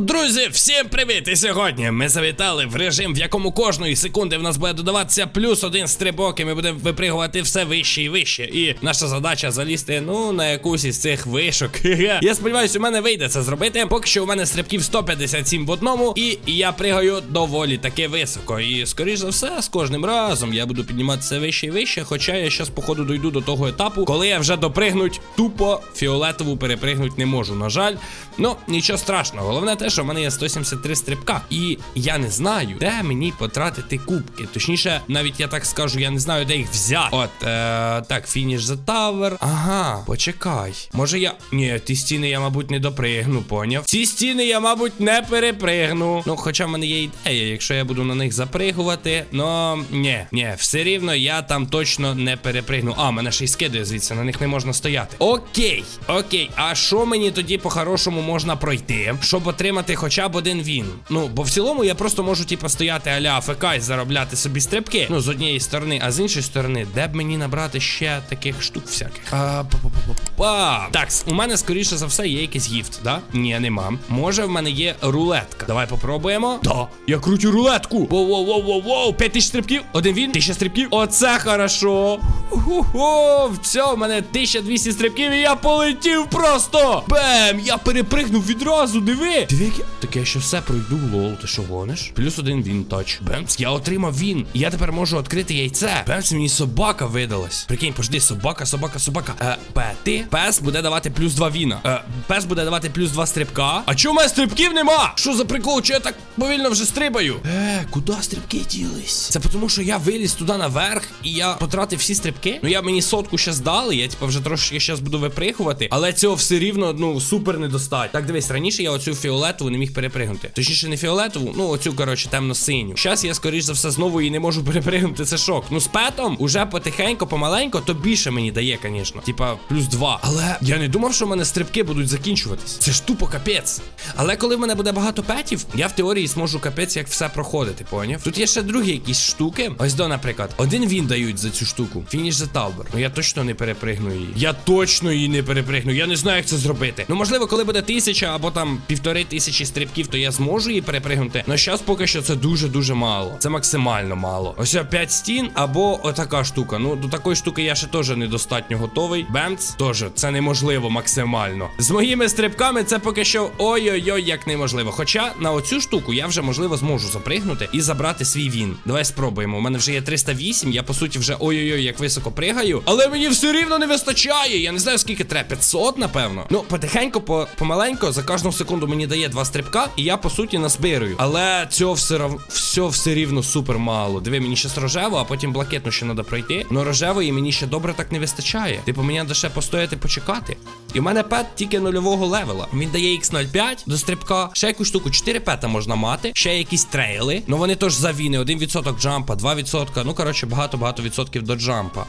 Друзі, всім привіт! І сьогодні ми завітали в режим, в якому кожної секунди в нас буде додаватися плюс один стрибок, і ми будемо випригувати все вище і вище. І наша задача залізти, ну, на якусь із цих вишок. Я сподіваюся, у мене вийде це зробити. Поки що у мене стрибків 157 в одному, і я пригаю доволі таки високо. І скоріш за все, з кожним разом я буду підніматися вище і вище. Хоча я щас, походу, дойду до того етапу, коли я вже допригнуть тупо фіолетову перепригнуть не можу. На жаль, ну нічого страшного. Головне те, що в мене є 173 стрибка, і я не знаю, де мені потратити кубки. Точніше, навіть я так скажу, я не знаю, де їх взяти. От, е, так, фініш за тавер. Ага, почекай. Може я. Ні, ті стіни я, мабуть, не допригну, поняв? Ці стіни я, мабуть, не перепригну. Ну, хоча в мене є ідея, якщо я буду на них запригувати. Ну, ні, ні, все рівно я там точно не перепригну. А, мене ще й скидує звідси, на них не можна стояти. Окей, окей. А що мені тоді по-хорошому можна пройти, щоб отримати хоча б один він? Ну, бо в цілому я просто можу, типу, стояти аля АФК і заробляти собі стрибки. Ну, з однієї сторони, а з іншої сторони, де б мені набрати ще таких штук всяких. А, па-па-па-па. Так, у мене скоріше за все є якийсь гіфт, да? Ні, нема. Може, в мене є рулетка. Давай попробуємо. Да, я крутю рулетку. Воу-воу-воу-воу-воу. П'ять тисяч стрибків. Один він, тисяча стрибків. Оце хорошо. Хо-хо, все, в мене 1200 стрибків, і я полетів просто. Бем! Я перепригнув відразу, диви. Диви. Так я ще все пройду, лол. Ти що гониш? Плюс один він тач. Бемс, я отримав він. І я тепер можу відкрити яйце. Бемс, мені собака видалась. Прикинь, пожди, собака, собака, собака. Е, пети. Пес буде давати плюс два віна. Е, пес буде давати плюс два стрибка. А чому мене стрибків нема? Що за прикол? Чи я так повільно вже стрибаю? Е, куди стрибки ділись? Це тому, що я виліз туди наверх і я потратив всі стрибки. Ну я мені сотку ще здали, я типу вже трошки зараз буду випригувати, але цього все рівно, ну, супер недостатньо. Так, дивись, раніше я оцю фіолетову не міг перепригнути. Точніше, не фіолетову, ну оцю, коротше, темно-синю. Зараз я, скоріш за все, знову її не можу перепригнути. Це шок. Ну, з петом уже потихеньку, помаленько, то більше мені дає, звісно. Типа, плюс два. Але я не думав, що в мене стрибки будуть закінчуватись. Це ж тупо капець. Але коли в мене буде багато петів, я в теорії зможу капець як все проходити, поняв? Тут є ще другі якісь штуки. Ось до, наприклад, один він дають за цю штуку. Фініш за Талбер. Ну я точно не перепригну її. Я точно її не перепригну. Я не знаю, як це зробити. Ну, можливо, коли буде тисяча або там півтори тисячі стрибків, то я зможу її перепригнути. Но зараз поки що це дуже-дуже мало. Це максимально мало. Ось 5 стін або отака штука. Ну, до такої штуки я ще теж недостатньо готовий. Бемц, теж це неможливо максимально. З моїми стрибками це поки що ой-ой-ой, як неможливо. Хоча на оцю штуку я вже можливо зможу запригнути і забрати свій він. Давай спробуємо. У мене вже є 308. Я по суті вже ой-ой-ой, як високо пригаю. Але мені все рівно не вистачає. Я не знаю, скільки треба. 500, напевно. Ну, потихеньку, по помаленько, за кожну секунду мені дає два стрибка, і я по суті назбирую. Але цього все рав... все, все рівно супер мало. Диви, мені ще рожево, а потім блакитну ще треба пройти. Ну рожевої мені ще добре так не вистачає. Типу, мені треба ще постояти почекати. І в мене пет тільки нульового левела. Він дає X05 до стрибка. Ще якусь штуку, 4 пета можна мати. Ще якісь трейли. Ну вони теж завіни. 1% джампа, 2%. Ну, коротше, багато-багато відсотків до джампа.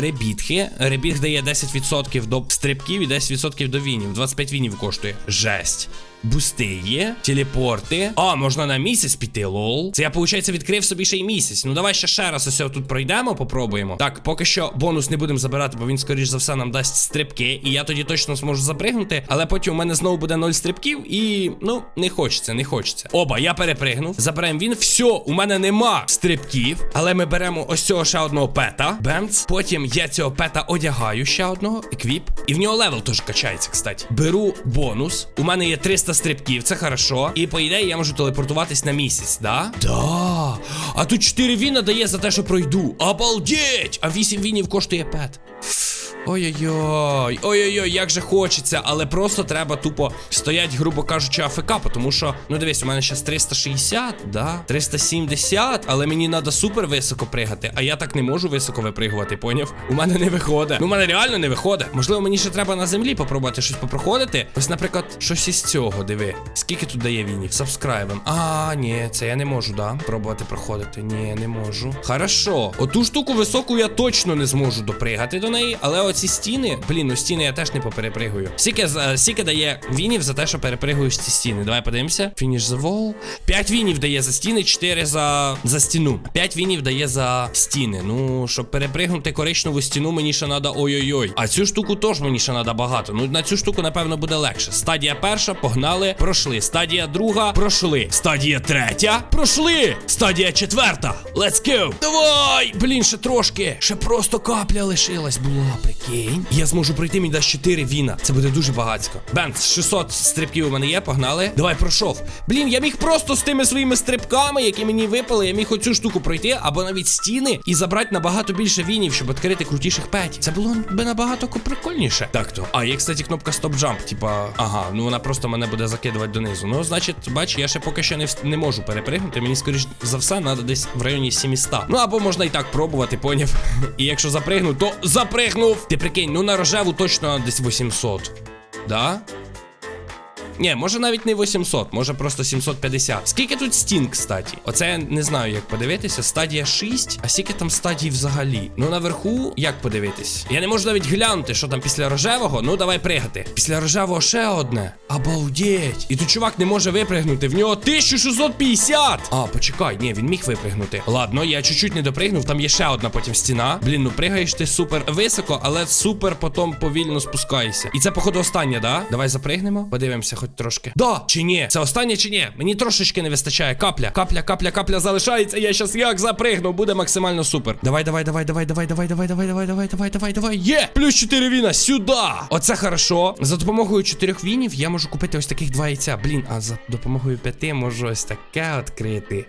Ребітхи. ребіг дає 10% до стрибків і 10% до вінів. 25 вінів коштує. Жесть. Бусти є, телепорти. А, можна на місяць піти, лол. Це я, виходить, відкрив собі ще й місяць. Ну давай ще ще раз ось тут пройдемо, попробуємо. Так, поки що бонус не будемо забирати, бо він, скоріш за все, нам дасть стрибки. І я тоді точно зможу запригнути. Але потім у мене знову буде 0 стрибків. І ну, не хочеться, не хочеться. Оба, я перепригнув. Заберемо він. Все, у мене нема стрибків. Але ми беремо ось цього ще одного пета. Бемц. Потім я цього пета одягаю ще одного. Еквіп. І в нього левел теж качається, кстати. Беру бонус. У мене є 300 стрибків, це хорошо. І по ідеї я можу телепортуватись на місяць, да? Да. А тут 4 віна дає за те, що пройду. Обалдеть! А 8 вінів коштує пет. Ой-ой-ой, ой-ой-ой, як же хочеться, але просто треба тупо стоять, грубо кажучи, АФК, тому що, ну дивись, у мене зараз 360, да? 370, але мені треба супер високо пригати, а я так не можу високо випригувати, поняв? У мене не виходить. Ну, у мене реально не виходить. Можливо, мені ще треба на землі попробувати щось попроходити. Ось, наприклад, щось із цього, диви. Скільки тут дає вінів? Сабскрайбен. А, ні, це я не можу, да? Пробувати проходити. Ні, не можу. Хорошо. Оту штуку високу я точно не зможу допригати до неї, але оці стіни. Блін, ну стіни я теж не поперепригую. За- скільки дає вінів за те, що перепригуєш ці стіни? Давай подивимося. Фініш the wall. 5 вінів дає за стіни, 4 за, за стіну. 5 вінів дає за стіни. Ну, щоб перепригнути коричневу стіну, мені ще треба ой-ой-ой. А цю штуку теж мені ще треба багато. Ну, на цю штуку, напевно, буде легше. Стадія перша, погнали, пройшли. Стадія друга, пройшли. Стадія третя, пройшли. Стадія четверта. Let's go. Давай! Блін, ще трошки. Ще просто капля лишилась була. Прикинь. Я зможу пройти, мені дасть 4 віна. Це буде дуже багатько. Бенц, 600 стрибків у мене є, погнали. Давай, пройшов. Блін, я міг просто з тими своїми стрибками, які мені випали, я міг оцю штуку пройти, або навіть стіни, і забрати набагато більше вінів, щоб відкрити крутіших петів. Це було би набагато прикольніше. Так то. А є, кстати, кнопка стоп джамп. Типа, ага, ну вона просто мене буде закидувати донизу. Ну, значить, бач, я ще поки що не, не можу перепригнути. Мені, скоріш за все, треба десь в районі 700. Ну або можна і так пробувати, поняв. І якщо запригну, то запригнув. Ти прикинь, ну на рожеву точно десь 800. Да? Ні, може навіть не 800, може просто 750. Скільки тут стін, кстати? Оце я не знаю, як подивитися. Стадія 6. А скільки там стадій взагалі? Ну наверху, як подивитись? Я не можу навіть глянути, що там після рожевого. Ну давай пригати. Після рожевого ще одне. Обалдеть. І тут чувак не може випригнути. В нього 1650. А, почекай, ні, він міг випригнути. Ладно, я чуть-чуть не допригнув. Там є ще одна потім стіна. Блін, ну пригаєш ти супер високо, але супер потім повільно спускаєшся. І це, походу, останнє, да? Давай запригнемо, подивимося, хоч трошки. Да, чи ні? Це останнє чи ні? Мені трошечки не вистачає. Капля, капля, капля, капля залишається. Я щас як запригну, буде максимально супер. Давай, давай, давай, давай, давай, давай, давай, давай, давай, давай, давай, давай, давай. Є! Плюс 4 віна сюди. Оце хорошо. За допомогою 4 вінів я можу купити ось таких два яйця. Блін, а за допомогою 5 можу ось таке відкрити.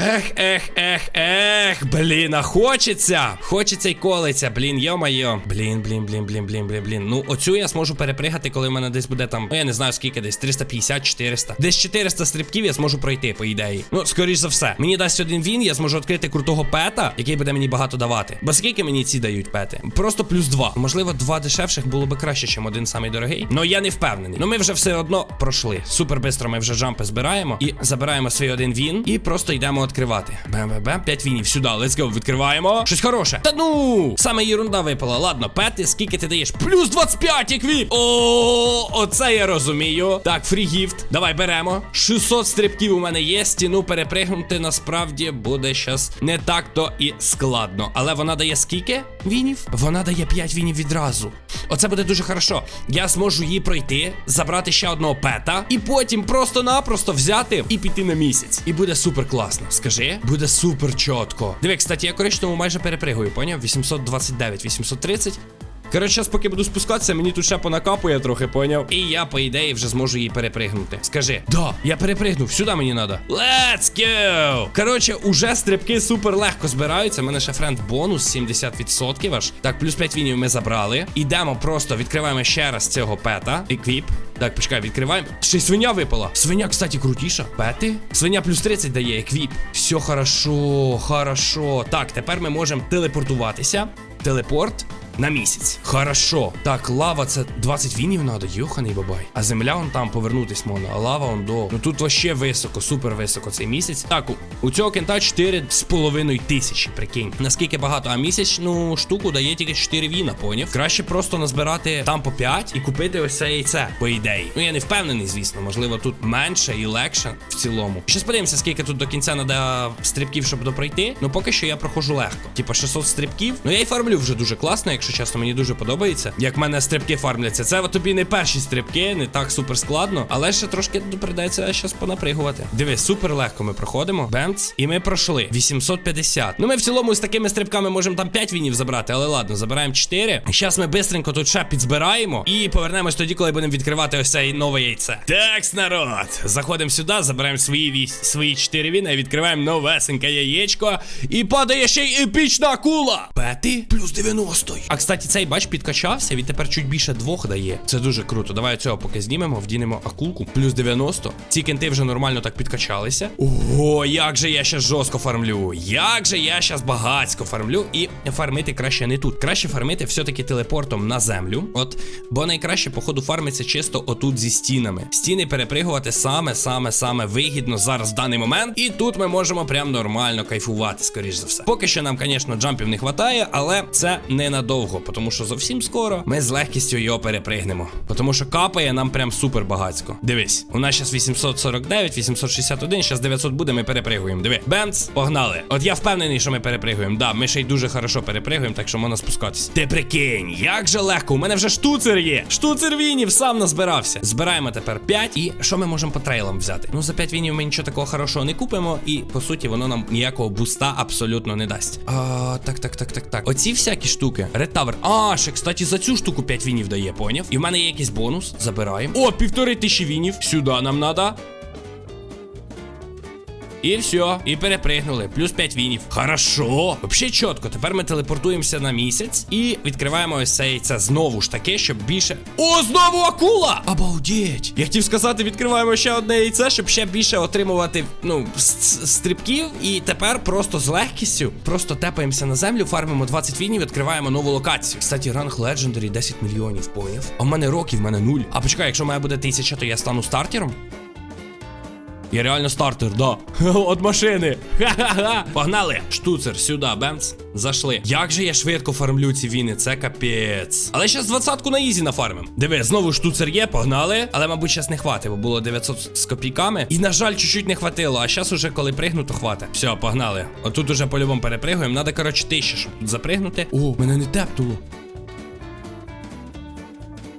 Ех, ех, ех, ех, блін, а хочеться. Хочеться й колиться, блін, йо-майо. Блін, блін, блін, блін, блін, блін, блін. Ну, оцю я зможу перепригати, коли в мене десь буде там, ну я не знаю скільки десь, 350-400. Десь 400 стрибків я зможу пройти, по ідеї. Ну, скоріш за все. Мені дасть один він, я зможу відкрити крутого пета, який буде мені багато давати. Бо скільки мені ці дають пети? Просто плюс два. Можливо, два дешевших було би краще, ніж один самий дорогий. Ну я не впевнений. Ну ми вже все одно пройшли. Супер бистро ми вже джампи збираємо і забираємо свій один він. І просто йдемо відкривати. Бем-бем-бем, 5 вінів сюди. Let's go, відкриваємо. Щось хороше. Та ну! Саме ерунда випала. Ладно, пети, скільки ти даєш? Плюс 25 еквіп! О, оце я розумію. Так, фрігіфт. Давай беремо. 600 стрибків у мене є. Стіну перепригнути насправді буде щас не так то і складно. Але вона дає скільки вінів? Вона дає 5 вінів відразу. Оце буде дуже хорошо. Я зможу її пройти, забрати ще одного пета, і потім просто-напросто взяти і піти на місяць. І буде супер класно. Скажи, буде супер чітко. Диви, кстати, я коричневому майже перепригую, поняв? 829, 830. Коротше, зараз поки буду спускатися, мені тут ще понакапує трохи, поняв. І я, по ідеї, вже зможу її перепригнути. Скажи, да, я перепригнув, сюди мені треба. Let's go! Коротше, уже стрибки супер легко збираються. У мене ще френд бонус 70% аж. Так, плюс 5 вінів ми забрали. Ідемо просто, відкриваємо ще раз цього пета. Еквіп. Так, почекай, відкриваємо. Ще й свиня випала. Свиня, кстати, крутіша. Пети. Свиня плюс 30 дає еквіп. Все хорошо, хорошо. Так, тепер ми можемо телепортуватися. Телепорт. На місяць. Хорошо. Так, лава це 20 вінів надо, йоханий бабай. А земля он там повернутись можна, а лава он до. Ну тут вообще високо, супер високо цей місяць. Так, у, у цього кента 4,5 тисячі, прикинь. Наскільки багато, а місячну штуку дає тільки 4 віна, поняв? Краще просто назбирати там по 5 і купити ось це яйце, по ідеї. Ну я не впевнений, звісно. Можливо, тут менше і легше в цілому. Щас подивимося, скільки тут до кінця треба стрибків, щоб допройти. Ну поки що я проходжу легко. Типа 600 стрибків. Ну я й фармлю вже дуже класно, якщо чесно, мені дуже подобається. Як в мене стрибки фармляться. Це тобі не перші стрибки, не так супер складно, але ще трошки придеться щас понапригувати. Дивись, супер легко ми проходимо. Бемц. І ми пройшли. 850. Ну ми в цілому з такими стрибками можемо там 5 вінів забрати, але ладно, забираємо 4. Зараз ми бистренько тут ще підзбираємо і повернемось тоді, коли будемо відкривати ось це нове яйце. Так, народ. Заходимо сюди, забираємо свої вісь, свої 4 віна, відкриваємо новесеньке яєчко. І падає ще й епічна акула. Пети плюс 90. А кстати, цей бач підкачався, він тепер чуть більше двох дає. Це дуже круто. Давай цього поки знімемо, вдінемо акулку. Плюс 90. Ці кенти вже нормально так підкачалися. Ого, як же я щас жорстко фармлю. Як же я щас багацько фармлю. І фармити краще не тут. Краще фармити все-таки телепортом на землю. От, бо найкраще, походу, фармиться чисто отут зі стінами. Стіни перепригувати саме, саме, саме вигідно зараз в даний момент. І тут ми можемо прям нормально кайфувати, скоріш за все. Поки що нам, звісно, джампів не вистачає, але це ненадовго. Недовго, тому що зовсім скоро ми з легкістю його перепригнемо. Тому що капає нам прям супер багацько. Дивись, у нас зараз 849, 861, зараз 900 буде, ми перепригуємо. Диви, бемц, погнали. От я впевнений, що ми перепригуємо. Да, ми ще й дуже хорошо перепригуємо, так що можна спускатись. Ти прикинь, як же легко. У мене вже штуцер є. Штуцер вінів сам назбирався. Збираємо тепер 5. І що ми можемо по трейлам взяти? Ну, за 5 вінів ми нічого такого хорошого не купимо, і по суті воно нам ніякого буста абсолютно не дасть. А, так, так, так, так, так. Оці всякі штуки. Ретавер. А, ще, кстати, за цю штуку 5 вінів дає, поняв? І в мене є якийсь бонус. Забираємо. О, півтори тисячі вінів. Сюди нам надо. І все, і перепригнули. Плюс 5 вінів. Хорошо. Взагалі чітко. Тепер ми телепортуємося на місяць і відкриваємо ось це яйце знову ж таки, щоб більше. О, знову акула! Обалдеть! Я хотів сказати, відкриваємо ще одне яйце, щоб ще більше отримувати ну, стрибків. І тепер просто з легкістю просто тепаємося на землю, фармимо 20 вінів, відкриваємо нову локацію. Кстати, ранг Legendary 10 мільйонів, поняв. А в мене років, в мене нуль. А почекай, якщо мене буде тисяча, то я стану стартером? Я реально стартер, да. От машини. Ха-ха-ха. Погнали. Штуцер, сюди, бемц. Зайшли. Як же я швидко фармлю ці віни, це капець. Але зараз двадцятку на ізі нафармим. Диви, знову штуцер є, погнали. Але, мабуть, зараз не хватить, бо було 900 з копійками. І, на жаль, чуть-чуть не хватило. А зараз уже коли пригну, то хватить. Все, погнали. Отут уже по-любому перепригуємо. Надо, коротше, тисяча, щоб тут запригнути. О, мене не тепнуло.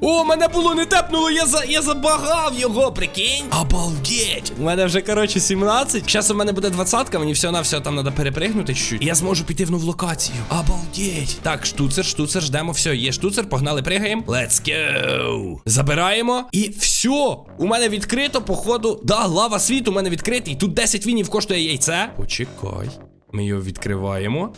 О, мене було не тепнуло, я за я забагав його, прикинь. Обалдеть! У мене вже, коротше, 17. Зараз у мене буде 20-ка, мені все на все там треба перепригнути чуть-чуть. І я зможу піти в нову локацію. Обалдеть! Так, штуцер, штуцер, ждемо. Все, є штуцер, погнали, пригаємо. Let's go! Забираємо. І все. У мене відкрито, походу. Да, лава світу у мене відкритий. Тут 10 вінів коштує яйце. Почекай. Ми його відкриваємо.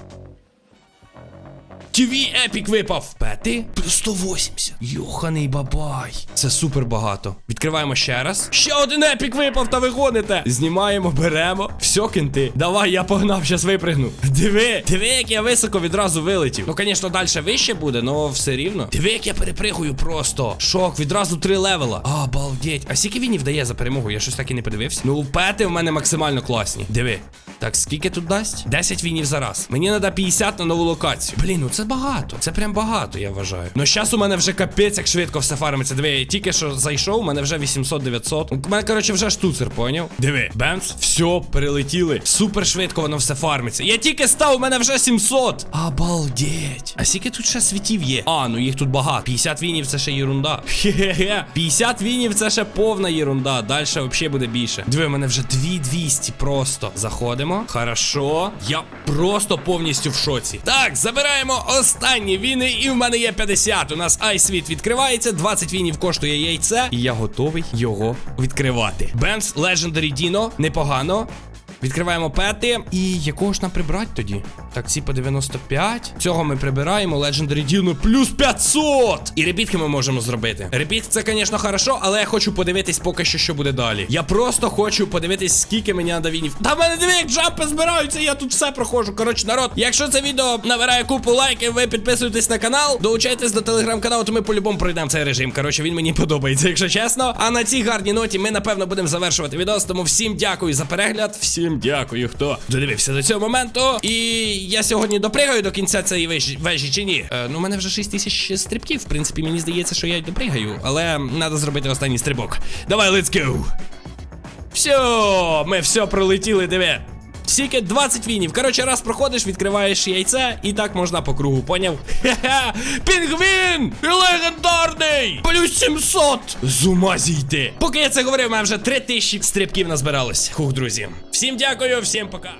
ТВ епік випав. Пети? Плюс 180. Йоханий бабай. Це супер багато. Відкриваємо ще раз. Ще один епік випав, та ви гоните. Знімаємо, беремо. Все, кенти. Давай, я погнав, щас випригну. Диви, диви, як я високо відразу вилетів. Ну, звісно, далі вище буде, але все рівно. Диви, як я перепригую просто. Шок, відразу три левела. Обалдеть. А скільки він дає за перемогу? Я щось так і не подивився. Ну, пети в мене максимально класні. Диви. Так, скільки тут дасть? 10 вінів за раз. Мені треба 50 на нову локацію. Блін, ну це багато. Це прям багато, я вважаю. Ну зараз у мене вже капець, як швидко все фармиться. Диви, я тільки що зайшов, у мене вже 800-900. У мене, коротше, вже штуцер, поняв? Диви, бемс, все, перелетіли. Супер швидко воно все фармиться. Я тільки став, у мене вже 700. Обалдеть. А скільки тут ще світів є? А, ну їх тут багато. 50 вінів це ще єрунда. Хе-хе-хе. 50 вінів це ще повна єрунда. Далі взагалі буде більше. Диви, у мене вже 2200 просто. Заходимо. Хорошо. Я просто повністю в шоці. Так, забираємо останні віни, і в мене є 50. У нас айсвіт відкривається, 20 вінів коштує яйце, і я готовий його відкривати. Бенс Legendary Dino, непогано. Відкриваємо пети. І якого ж нам прибрати тоді? Так, ці по 95. Цього ми прибираємо. Legendary Dino плюс 500! І ребітки ми можемо зробити. Ребіт, це, звісно, хорошо, але я хочу подивитись поки що, що буде далі. Я просто хочу подивитись, скільки мені надо вінів. Та мене диви, як джампи збираються, я тут все проходжу. Коротше, народ, якщо це відео набирає купу лайків, ви підписуєтесь на канал, долучайтесь до телеграм-каналу, то ми по-любому пройдемо цей режим. Коротше, він мені подобається, якщо чесно. А на цій гарній ноті ми, напевно, будемо завершувати відео. Тому всім дякую за перегляд. Всім дякую, хто додивився до цього моменту. І я сьогодні допригаю до кінця цієї вежі, вежі чи ні? Е, ну, у мене вже 6 тисяч стрибків. В принципі, мені здається, що я допригаю, але треба зробити останній стрибок. Давай, let's go! Все, ми все пролетіли, диви. Скільки 20 вінів. Коротше, раз проходиш, відкриваєш яйце, і так можна по кругу, поняв? Хе-хе! Пінгвін! Легендарний! Плюс 700! З ума зійти! Поки я це говорив, у мене вже 3000 стрибків назбиралось. Хух, друзі. Всім дякую, всім пока.